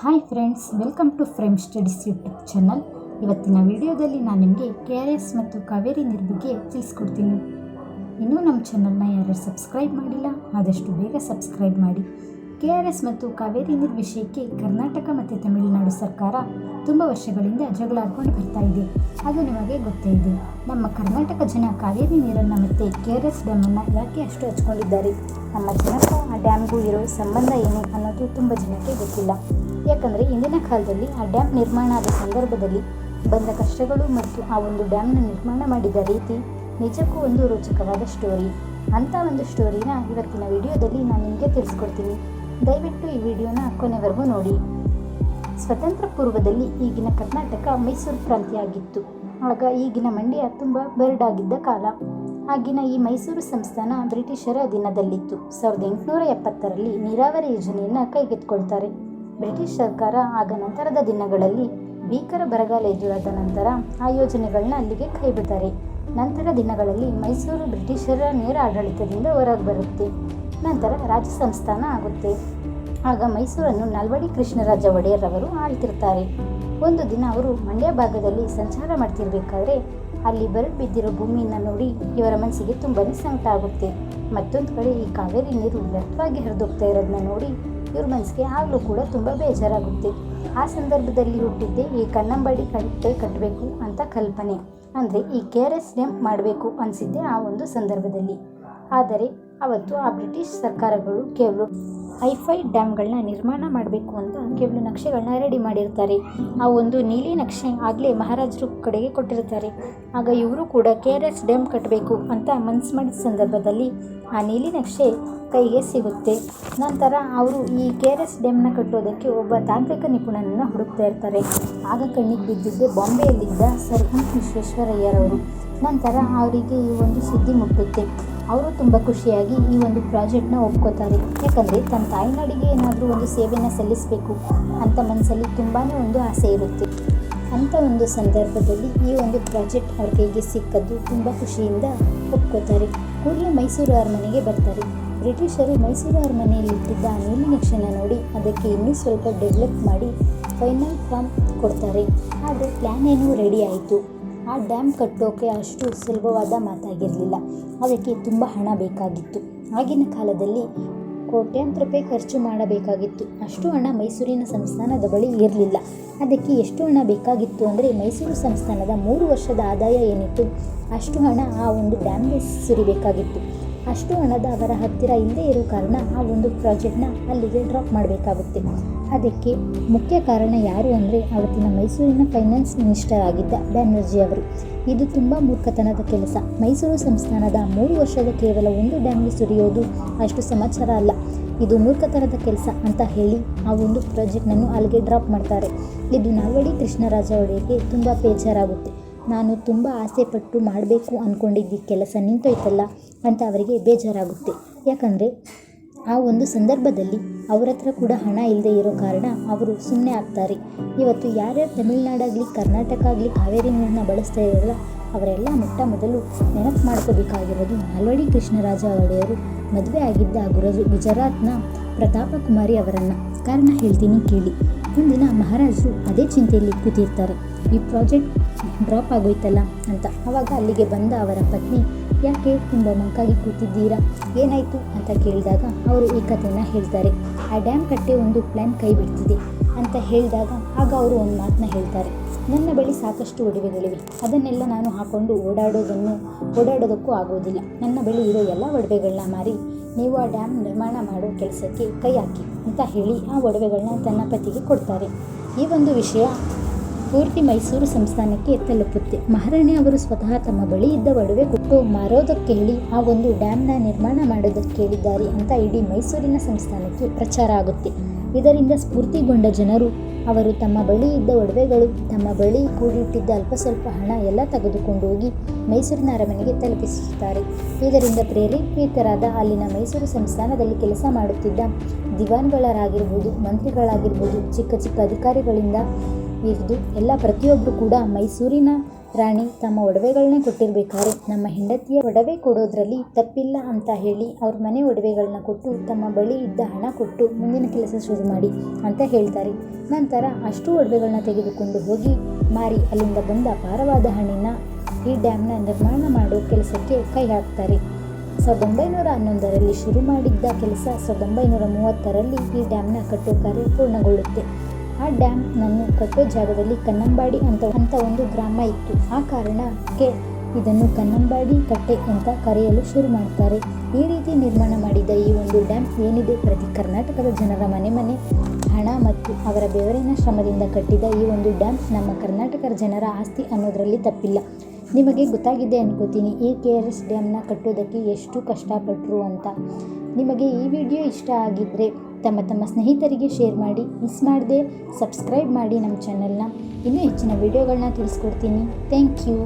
Hi friends welcome to Frame Studies YouTube channel ಇವತ್ತಿನ ವಿಡಿಯೋದಲ್ಲಿ ನಾನು ನಿಮಗೆ ಕೆ ಆರ್ ಎಸ್ ಮತ್ತು ಕಾವೇರಿ ನೀರು ಬಗ್ಗೆ ತಿಳಿಸ್ಕೊಡ್ತೀನಿ. ಇನ್ನೂ ನಮ್ಮ ಚಾನಲ್ನ ಯಾರು ಸಬ್ಸ್ಕ್ರೈಬ್ ಮಾಡಿಲ್ಲ, ಆದಷ್ಟು ಬೇಗ ಸಬ್ಸ್ಕ್ರೈಬ್ ಮಾಡಿ. ಕೆ ಆರ್ ಎಸ್ ಮತ್ತು ಕಾವೇರಿ ನೀರು ವಿಷಯಕ್ಕೆ ಕರ್ನಾಟಕ ಮತ್ತು ತಮಿಳುನಾಡು ಸರ್ಕಾರ ತುಂಬ ವರ್ಷಗಳಿಂದ ಜಗಳಾಡ್ಕೊಂಡು ಬರ್ತಾ ಇದೆ. ಅದು ನಿಮಗೆ ಗೊತ್ತೇ ಇದೆ. ನಮ್ಮ ಕರ್ನಾಟಕ ಜನ ಕಾವೇರಿ ನೀರನ್ನು ಮತ್ತು ಕೆ ಆರ್ ಎಸ್ ಡ್ಯಾಮನ್ನು ಯಾಕೆ ಅಷ್ಟು ಹಚ್ಕೊಂಡಿದ್ದಾರೆ? ನಮ್ಮ ಜನಕ್ಕೂ ಆ ಡ್ಯಾಮ್ಗೂ ಇರೋ ಸಂಬಂಧ ಏನೇ ಅನ್ನೋದು ತುಂಬ ಜನಕ್ಕೆ ಗೊತ್ತಿಲ್ಲ. ಯಾಕಂದರೆ ಇಂದಿನ ಕಾಲದಲ್ಲಿ ಆ ಡ್ಯಾಮ್ ನಿರ್ಮಾಣ ಆದ ಸಂದರ್ಭದಲ್ಲಿ ಬಂದ ಕಷ್ಟಗಳು ಮತ್ತು ಆ ಒಂದು ಡ್ಯಾಮ್ನ ನಿರ್ಮಾಣ ಮಾಡಿದ ರೀತಿ ನಿಜಕ್ಕೂ ಒಂದು ರೋಚಕವಾದ ಸ್ಟೋರಿ ಅಂಥ ಒಂದು ಸ್ಟೋರಿನ ಇವತ್ತಿನ ವಿಡಿಯೋದಲ್ಲಿ ನಾನು ನಿಮಗೆ ತಿಳಿಸ್ಕೊಡ್ತೀನಿ. ದಯವಿಟ್ಟು ಈ ವಿಡಿಯೋನ ಕೊನೆವರೆಗೂ ನೋಡಿ. ಸ್ವತಂತ್ರ ಪೂರ್ವದಲ್ಲಿ ಈಗಿನ ಕರ್ನಾಟಕ ಮೈಸೂರು ಪ್ರಾಂತ್ಯ ಆಗಿತ್ತು ಆಗ ಈಗಿನ ಮಂಡ್ಯ ತುಂಬ ಬರಡಾಗಿದ್ದ ಕಾಲ. ಆಗಿನ ಈ ಮೈಸೂರು ಸಂಸ್ಥಾನ ಬ್ರಿಟಿಷರ ದಿನದಲ್ಲಿತ್ತು. ಸಾವಿರದ ಎಂಟುನೂರ ಎಪ್ಪತ್ತರಲ್ಲಿ ನೀರಾವರಿ ಯೋಜನೆಯನ್ನು ಕೈಗೆತ್ತಿಕೊಳ್ತಾರೆ. ಬ್ರಿಟಿಷ್ ಸರ್ಕಾರ ಆಗ ನಂತರದ ದಿನಗಳಲ್ಲಿ ಭೀಕರ ಬರಗಾಲ ಎದುರಾದ ನಂತರ ಆ ಯೋಜನೆಗಳನ್ನ ಅಲ್ಲಿಗೆ ಕೈಬಿಡ್ತಾರೆ. ನಂತರ ದಿನಗಳಲ್ಲಿ ಮೈಸೂರು ಬ್ರಿಟಿಷರ ನೇರ ಆಡಳಿತದಿಂದ ಹೊರಗೆ ಬರುತ್ತೆ. ನಂತರ ರಾಜ್ಯ ಸಂಸ್ಥಾನ ಆಗುತ್ತೆ. ಆಗ ಮೈಸೂರನ್ನು ನಲ್ವಡಿ ಕೃಷ್ಣರಾಜ ಒಡೆಯರ್ ಅವರು ಆಳ್ತಿರ್ತಾರೆ. ಒಂದು ದಿನ ಅವರು ಮಂಡ್ಯ ಭಾಗದಲ್ಲಿ ಸಂಚಾರ ಮಾಡ್ತಿರ್ಬೇಕಾದ್ರೆ ಅಲ್ಲಿ ಬರಡು ಬಿದ್ದಿರೋ ಭೂಮಿಯನ್ನು ನೋಡಿ ಇವರ ಮನಸ್ಸಿಗೆ ತುಂಬಾ ಸಂಕಟ ಆಗುತ್ತೆ. ಮತ್ತೊಂದು ಕಡೆ ಈ ಕಾವೇರಿ ನೀರು ವ್ಯರ್ಥವಾಗಿ ಹರಿದೋಗ್ತಾ ಇರೋದನ್ನ ನೋಡಿ ಇವ್ರ ಮನಸ್ಸಿಗೆ ಆಗಲೂ ಕೂಡ ತುಂಬ ಬೇಜಾರಾಗುತ್ತೆ. ಆ ಸಂದರ್ಭದಲ್ಲಿ ಹುಟ್ಟಿದ್ದೆ ಈ ಕನ್ನಂಬಾಡಿ ಕಟ್ಟೆ ಕಟ್ಟಬೇಕು ಅಂತ ಕಲ್ಪನೆ. ಅಂದರೆ ಈ ಕೆ ಆರ್ ಎಸ್ ಡ್ಯಾಮ್ ಮಾಡಬೇಕು ಅನಿಸಿದ್ದೆ ಆ ಒಂದು ಸಂದರ್ಭದಲ್ಲಿ. ಆದರೆ ಅವತ್ತು ಆ ಬ್ರಿಟಿಷ್ ಸರ್ಕಾರಗಳು ಕೇವಲ ಐಫೈ ಡ್ಯಾಮ್ಗಳನ್ನ ನಿರ್ಮಾಣ ಮಾಡಬೇಕು ಅಂತ ಕೆಲವು ನಕ್ಷೆಗಳನ್ನ ರೆಡಿ ಮಾಡಿರ್ತಾರೆ. ಆ ಒಂದು ನೀಲಿ ನಕ್ಷೆ ಆಗಲೇ ಮಹಾರಾಜರು ಕಡೆಗೆ ಕೊಟ್ಟಿರ್ತಾರೆ. ಆಗ ಇವರು ಕೂಡ ಕೆ ಆರ್ ಎಸ್ ಡ್ಯಾಮ್ ಕಟ್ಟಬೇಕು ಅಂತ ಮನಸ್ಸು ಮಾಡಿದ ಸಂದರ್ಭದಲ್ಲಿ ಆ ನೀಲಿ ನಕ್ಷೆ ಕೈಗೆ ಸಿಗುತ್ತೆ. ನಂತರ ಅವರು ಈ ಕೆ ಆರ್ ಎಸ್ ಡ್ಯಾಮ್ನ ಕಟ್ಟೋದಕ್ಕೆ ಒಬ್ಬ ತಾಂತ್ರಿಕ ನಿಪುಣನನ್ನು ಹುಡುಕ್ತಾ ಇರ್ತಾರೆ. ಆಗ ಕಣ್ಣಿಗೆ ಬಿದ್ದಿದ್ದೆ ಬಾಂಬೆಯಲ್ಲಿದ್ದ ಸರ್ ಎಂ ವಿಶ್ವೇಶ್ವರಯ್ಯರವರು. ನಂತರ ಅವರಿಗೆ ಈ ಒಂದು ಸುದ್ದಿ ಮುಟ್ಟುತ್ತೆ. ಅವರು ತುಂಬ ಖುಷಿಯಾಗಿ ಈ ಒಂದು ಪ್ರಾಜೆಕ್ಟ್ನ ಒಪ್ಕೋತಾರೆ. ಯಾಕಂದರೆ ತನ್ನ ತಾಯ್ನಾಡಿಗೆ ಏನಾದರೂ ಒಂದು ಸೇವೆಯನ್ನು ಸಲ್ಲಿಸಬೇಕು ಅಂತ ಮನಸ್ಸಲ್ಲಿ ತುಂಬಾ ಒಂದು ಆಸೆ ಇರುತ್ತೆ. ಅಂಥ ಒಂದು ಸಂದರ್ಭದಲ್ಲಿ ಈ ಒಂದು ಪ್ರಾಜೆಕ್ಟ್ ಅವ್ರ ಕೈಗೆ ಸಿಕ್ಕದ್ದು ತುಂಬ ಖುಷಿಯಿಂದ ಒಪ್ಕೋತಾರೆ. ಕೂಡಲೇ ಮೈಸೂರು ಅರಮನೆಗೆ ಬರ್ತಾರೆ. ಬ್ರಿಟಿಷರು ಮೈಸೂರು ಅರಮನೆಯಲ್ಲಿಟ್ಟಿದ್ದ ಆ ನೀಲಿ ನಕ್ಷೆನ ನೋಡಿ ಅದಕ್ಕೆ ಇನ್ನೂ ಸ್ವಲ್ಪ ಡೆವಲಪ್ ಮಾಡಿ ಫೈನಲ್ ಫಾರ್ಮ್ ಕೊಡ್ತಾರೆ. ಆದರೆ ಪ್ಲ್ಯಾನ್ ಏನೂ ರೆಡಿ ಆಯಿತು. ಆ ಡ್ಯಾಮ್ ಕಟ್ಟೋಕೆ ಅಷ್ಟು ಸುಲಭವಾದ ಮಾತಾಗಿರಲಿಲ್ಲ. ಅದಕ್ಕೆ ತುಂಬ ಹಣ ಬೇಕಾಗಿತ್ತು. ಆಗಿನ ಕಾಲದಲ್ಲಿ ಕೋಟ್ಯಾಂತರ ರೂಪಾಯಿ ಖರ್ಚು ಮಾಡಬೇಕಾಗಿತ್ತು. ಅಷ್ಟು ಹಣ ಮೈಸೂರಿನ ಸಂಸ್ಥಾನದ ಬಳಿ ಇರಲಿಲ್ಲ. ಅದಕ್ಕೆ ಎಷ್ಟು ಹಣ ಬೇಕಾಗಿತ್ತು ಅಂದರೆ ಮೈಸೂರು ಸಂಸ್ಥಾನದ ಮೂರು ವರ್ಷದ ಆದಾಯ ಏನಿತ್ತು? ಅಷ್ಟು ಹಣ ಆ ಒಂದು ಡ್ಯಾಮ್ಗೆ ಸುರಿಬೇಕಾಗಿತ್ತು. ಅಷ್ಟು ಹಣದ ಅವರ ಹತ್ತಿರ ಇಲ್ಲದೇ ಇರೋ ಕಾರಣ ಆ ಒಂದು ಪ್ರಾಜೆಕ್ಟ್ನ ಅಲ್ಲಿಗೆ ಡ್ರಾಪ್ ಮಾಡಬೇಕಾಗುತ್ತೆ. ಅದಕ್ಕೆ ಮುಖ್ಯ ಕಾರಣ ಯಾರು ಅಂದರೆ ಅವತ್ತಿನ ಮೈಸೂರಿನ ಫೈನಾನ್ಸ್ ಮಿನಿಸ್ಟರ್ ಆಗಿದ್ದ ಬ್ಯಾನರ್ಜಿ ಅವರು. ಇದು ತುಂಬ ಮೂರ್ಖತನದ ಕೆಲಸ. ಮೈಸೂರು ಸಂಸ್ಥಾನದ ಮೂರು ವರ್ಷದ ಕೇವಲ ಒಂದು ಡ್ಯಾಮ್ಗೆ ಸುರಿಯೋದು ಅಷ್ಟು ಸಮಾಚಾರ ಅಲ್ಲ. ಇದು ಮೂರ್ಖತನದ ಕೆಲಸ ಅಂತ ಹೇಳಿ ಆ ಒಂದು ಪ್ರಾಜೆಕ್ಟ್ನನ್ನು ಅಲ್ಲಿಗೆ ಡ್ರಾಪ್ ಮಾಡ್ತಾರೆ. ಇದು ನಾಲ್ವಡಿ ಕೃಷ್ಣರಾಜ ಅವರಿಗೆ ತುಂಬ ಬೇಜಾರಾಗುತ್ತೆ. ನಾನು ತುಂಬ ಆಸೆ ಪಟ್ಟು ಮಾಡಬೇಕು ಅಂದ್ಕೊಂಡಿದ್ದ ಕೆಲಸ ನಿಂತೋಯ್ತಲ್ಲ? ಅಂತ ಅವರಿಗೆ ಬೇಜಾರಾಗುತ್ತೆ. ಯಾಕಂದರೆ ಆ ಒಂದು ಸಂದರ್ಭದಲ್ಲಿ ಅವ್ರ ಹತ್ರ ಕೂಡ ಹಣ ಇಲ್ಲದೆ ಇರೋ ಕಾರಣ ಅವರು ಸುಮ್ಮನೆ ಆಗ್ತಾರೆ. ಇವತ್ತು ಯಾರ್ಯಾರು ತಮಿಳ್ನಾಡಾಗಲಿ ಕರ್ನಾಟಕ ಆಗಲಿ ಕಾವೇರಿ ನೀರನ್ನ ಬಳಸ್ತಾ ಇರೋಲ್ಲ ಅವರೆಲ್ಲ ಮೊಟ್ಟ ಮೊದಲು ನೆನಪು ಮಾಡ್ಕೋಬೇಕಾಗಿರೋದು ನಾಲ್ವಡಿ ಕೃಷ್ಣರಾಜ ಒಡೆಯರು ಮದುವೆ ಆಗಿದ್ದ ಗುರಜ ಗುಜರಾತ್ನ ಪ್ರತಾಪ ಕುಮಾರಿ ಅವರನ್ನು. ಕಾರಣ ಹೇಳ್ತೀನಿ ಕೇಳಿ. ಒಂದಿನ ಮಹಾರಾಜರು ಅದೇ ಚಿಂತೆಯಲ್ಲಿ ಕೂತಿರ್ತಾರೆ. ಈ ಪ್ರಾಜೆಕ್ಟ್ ಡ್ರಾಪ್ ಆಗೋಯ್ತಲ್ಲ ಅಂತ. ಆವಾಗ ಅಲ್ಲಿಗೆ ಬಂದ ಅವರ ಪತ್ನಿ, ಯಾಕೆ ತುಂಬ ಮಂಕಾಗಿ ಕೂತಿದ್ದೀರಾ? ಏನಾಯಿತು? ಅಂತ ಕೇಳಿದಾಗ ಅವರು ಈ ಕಥೆಯನ್ನು ಹೇಳ್ತಾರೆ. ಆ ಡ್ಯಾಮ್ ಕಟ್ಟೆ ಒಂದು ಪ್ಲ್ಯಾನ್ ಕೈ ಬಿಡ್ತಿದೆ ಅಂತ ಹೇಳಿದಾಗ ಆಗ ಅವರು ಒಂದು ಮಾತನ್ನ ಹೇಳ್ತಾರೆ. ನನ್ನ ಬಳಿ ಸಾಕಷ್ಟು ಒಡವೆಗಳಿವೆ. ಅದನ್ನೆಲ್ಲ ನಾನು ಹಾಕೊಂಡು ಓಡಾಡೋದನ್ನು, ಓಡಾಡೋದಕ್ಕೂ ಆಗೋದಿಲ್ಲ. ನನ್ನ ಬಳಿ ಇರೋ ಎಲ್ಲ ಒಡವೆಗಳನ್ನ ಮಾರಿ, ನೀವು ಆ ಡ್ಯಾಮ್ ನಿರ್ಮಾಣ ಮಾಡೋ ಕೆಲಸಕ್ಕೆ ಕೈ ಹಾಕಿ ಅಂತ ಹೇಳಿ ಆ ಒಡವೆಗಳನ್ನ ತನ್ನ ಪತಿಗೆ ಕೊಡ್ತಾರೆ. ಈ ಒಂದು ವಿಷಯ ಪೂರ್ತಿ ಮೈಸೂರು ಸಂಸ್ಥಾನಕ್ಕೆ ತಲುಪುತ್ತೆ. ಮಹಾರಾಣಿ ಅವರು ಸ್ವತಃ ತಮ್ಮ ಬಳಿ ಇದ್ದ ಒಡವೆ ಕೊಟ್ಟು ಮಾರೋದಕ್ಕೆ ಹೇಳಿ ಆ ಒಂದು ಡ್ಯಾಮ್ನ ನಿರ್ಮಾಣ ಮಾಡೋದಕ್ಕೆ ಕೇಳಿದ್ದಾರೆ ಅಂತ ಇಡೀ ಮೈಸೂರಿನ ಸಂಸ್ಥಾನಕ್ಕೆ ಪ್ರಚಾರ ಆಗುತ್ತೆ. ಇದರಿಂದ ಸ್ಫೂರ್ತಿಗೊಂಡ ಜನರು, ಅವರು ತಮ್ಮ ಬಳಿ ಇದ್ದ ಒಡವೆಗಳು, ತಮ್ಮ ಬಳಿ ಕೂಡಿಟ್ಟಿದ್ದ ಅಲ್ಪ ಸ್ವಲ್ಪ ಹಣ ಎಲ್ಲ ತೆಗೆದುಕೊಂಡು ಹೋಗಿ ಮೈಸೂರಿನ ಅರಮನೆಗೆ ತಲುಪಿಸುತ್ತಾರೆ. ಇದರಿಂದ ಪ್ರೇರೇಪಿತರಾದ ಅಲ್ಲಿನ ಮೈಸೂರು ಸಂಸ್ಥಾನದಲ್ಲಿ ಕೆಲಸ ಮಾಡುತ್ತಿದ್ದ ದಿವಾನ್ಗಳಾಗಿರ್ಬೋದು, ಮಂತ್ರಿಗಳಾಗಿರ್ಬೋದು, ಚಿಕ್ಕ ಚಿಕ್ಕ ಅಧಿಕಾರಿಗಳಿಂದ ಹಿಡಿದು ಎಲ್ಲ ಪ್ರತಿಯೊಬ್ಬರು ಕೂಡ ಮೈಸೂರಿನ ರಾಣಿ ತಮ್ಮ ಒಡವೆಗಳನ್ನೇ ಕೊಟ್ಟಿರ್ಬೇಕಾದ್ರೆ ನಮ್ಮ ಹೆಂಡತಿಯ ಒಡವೆ ಕೊಡೋದ್ರಲ್ಲಿ ತಪ್ಪಿಲ್ಲ ಅಂತ ಹೇಳಿ ಅವ್ರ ಮನೆ ಒಡವೆಗಳನ್ನ ಕೊಟ್ಟು ತಮ್ಮ ಬಳಿ ಇದ್ದ ಹಣ ಕೊಟ್ಟು ಮುಂದಿನ ಕೆಲಸ ಶುರು ಮಾಡಿ ಅಂತ ಹೇಳ್ತಾರೆ. ನಂತರ ಅಷ್ಟು ಒಡವೆಗಳನ್ನ ತೆಗೆದುಕೊಂಡು ಹೋಗಿ ಮಾರಿ ಅಲ್ಲಿಂದ ಬಂದ ಅಪಾರವಾದ ಹಣ್ಣಿನ ಈ ಡ್ಯಾಮ್ನ ನಿರ್ಮಾಣ ಮಾಡೋ ಕೆಲಸಕ್ಕೆ ಕೈ ಹಾಕ್ತಾರೆ. ಸಾವಿರದ ಒಂಬೈನೂರ ಹನ್ನೊಂದರಲ್ಲಿ ಶುರು ಮಾಡಿದ್ದ ಕೆಲಸ ಸಾವಿರದ ಒಂಬೈನೂರ ಮೂವತ್ತರಲ್ಲಿ ಈ ಡ್ಯಾಮ್ನ ಕಟ್ಟೋ ಕಾರ್ಯ ಪೂರ್ಣಗೊಳ್ಳುತ್ತೆ. ಆ ಡ್ಯಾಮ್ ನನ್ನ ಕಟ್ಟೋ ಜಾಗದಲ್ಲಿ ಕನ್ನಂಬಾಡಿ ಅಂತ ಅಂತ ಒಂದು ಗ್ರಾಮ ಇತ್ತು. ಆ ಕಾರಣಕ್ಕೆ ಇದನ್ನು ಕನ್ನಂಬಾಡಿ ಕಟ್ಟೆ ಅಂತ ಕರೆಯಲು ಶುರು ಮಾಡ್ತಾರೆ. ಈ ರೀತಿ ನಿರ್ಮಾಣ ಮಾಡಿದ ಈ ಒಂದು ಡ್ಯಾಮ್ ಏನಿದೆ ಪ್ರತಿ ಕರ್ನಾಟಕದ ಜನರ ಮನೆ ಮನೆ. ಹಣ ಮತ್ತು ಅವರ ಬೆವರಿನ ಶ್ರಮದಿಂದ ಕಟ್ಟಿದ ಈ ಒಂದು ಡ್ಯಾಮ್ ನಮ್ಮ ಕರ್ನಾಟಕದ ಜನರ ಆಸ್ತಿ ಅನ್ನೋದರಲ್ಲಿ ತಪ್ಪಿಲ್ಲ. ನಿಮಗೆ ಗೊತ್ತಾಗಿದೆ ಅನ್ಕೋತೀನಿ, ಈ ಕೆ ಆರ್ ಎಸ್ ಡ್ಯಾಮ್ನ ಕಟ್ಟೋದಕ್ಕೆ ಎಷ್ಟು ಕಷ್ಟಪಟ್ಟರು ಅಂತ. ನಿಮಗೆ ಈ ವಿಡಿಯೋ ಇಷ್ಟ ಆಗಿದ್ದರೆ ತಮ್ಮ ತಮ್ಮ ಸ್ನೇಹಿತರಿಗೆ ಶೇರ್ ಮಾಡಿ, ಮಿಸ್ ಮಾಡದೆ ಸಬ್ಸ್ಕ್ರೈಬ್ ಮಾಡಿ ನಮ್ಮ ಚಾನಲ್ನ ಇನ್ನೂ ಹೆಚ್ಚಿನ ವೀಡಿಯೋಗಳನ್ನ ತಿಳಿಸ್ಕೊಡ್ತೀನಿ. Thank you